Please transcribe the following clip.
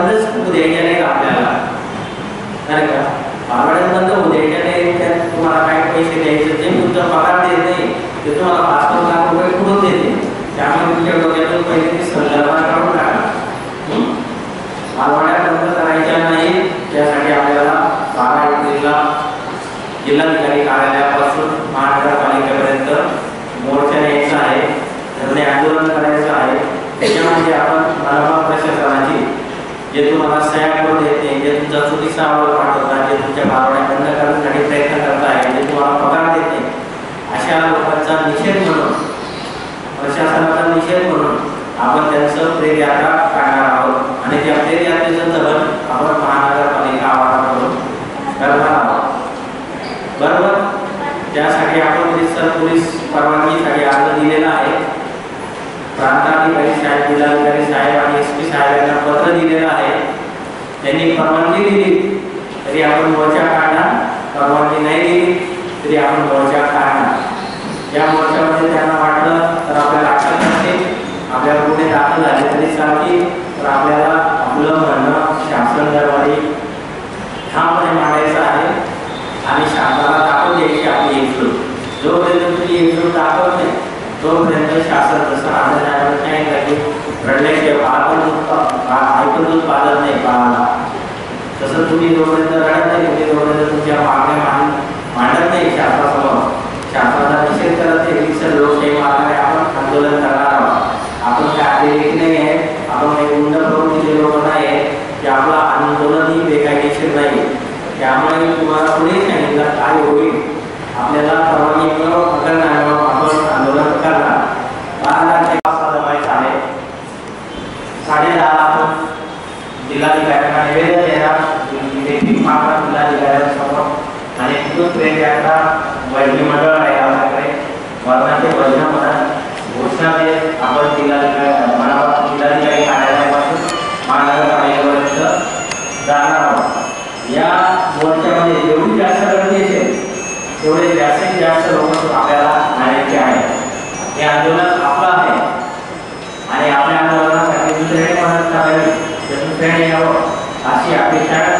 बंद होऊ द्यायच्या नाही आपल्याला नाही का पारवाड्यात बंद होऊ द्यायच्या नाही त्यात तुम्हाला काही पैसे द्यायचे ते तुमचा पगार देत नाही ते तुम्हाला पाच पाच लाख रुपये कुठून देते त्यामुळे तुमच्या डोक्यातून पहिले ते संदर्भ काढून टाका पारवाड्या बंद करायच्या नाही त्यासाठी आपल्याला बारा एप्रिलला जिल्हाधिकारी कार्यालयापासून महानगरपालिकेपर्यंत जे तुम्हाला सह्या करून देते जे तुमचा चुकीचा अहवाल पाठवतात जे तुमच्या भावना बंद करण्यासाठी प्रयत्न करताय जे तुम्हाला पगार देते अशा लोकांचा निषेध म्हणून प्रशासनाचा निषेध म्हणून आपण त्यांचं प्रेरयात्रा काढणार आहोत. आणि त्या प्रेरयात्रेचं यात्रेचं आपण महानगरपालिका आवाराकडून करणार आहोत. बरोबर? त्यासाठी आपण रितसर पोलीस परवानगीसाठी अर्ज दिलेला आहे. प्रांताधिकारी साहेब जिल्हाधिकारी साहेब आणि एस पत्र दिलेलं आहे. त्यांनी परवानगी दिली. तरी आपण मोर्चा काढणार परवानगी नाही दिली तरी आपण मोर्चा काढणार या मोर्चामध्ये त्यांना वाटलं तर आपल्याला अटक नसते. आपल्याला कुठे दाखल झाले तरी चालतील. तर आपल्याला आपलं म्हणणं शासन दरबारी ठामपणे मांडायचं आहे. आणि शासनाला दाखवून द्यायची आपली एकजूट जोपर्यंत तुम्ही एकजूट दाखवत नाही तोपर्यंत शासन जसं आढळण्यावर नाही काही रडल्याशिवाय बाळ पण दूध पा- बा- आई पाजत नाही बाळाला. तसं तुम्ही जोपर्यंत रडत नाही तुम्ही जोपर्यंत तुमच्या मागण्या मान मांडत नाही शासनासमोर शासनाचा निषेध करत नाही रिक्षा लोकशाही मार्गाने आपण आंदोलन करणार आहोत. आपण काय अतिरेकी नाही आहे आपण काही गुंड प्रवृत्तीचे लोक नाही आहे की आपलं आंदोलन ही बेकायदेशीर नाही. त्यामुळे तुम्हाला पुढे सांगितलं काय होईल? आपल्याला परवानगी मिळव अगर नाही मिळव आपण आंदोलन करणार बारा लाख वाजता जमायचं आहे साडे दहाला आपण जिल्हाधिकाऱ्यांना निवेदन देणार लेखी मागणं जिल्हाधिकाऱ्यांसमोर आणि तिथून ते यात्रा वैद्य मंडळ आहे आपल्याकडे. वर्णाचे वर्ण म्हणा घोषणा देत आपण जिल्हाधिकारी मला जिल्हाधिकारी कार्यालयापासून महानगरपालिकेपर्यंत जाणार आहोत. या मोर्चामध्ये जेवढी जास्त गर्दी असेल तेवढे जास्तीत जास्त लोक आपल्याला आणायचे आहेत हे आंदोलन यावं अशी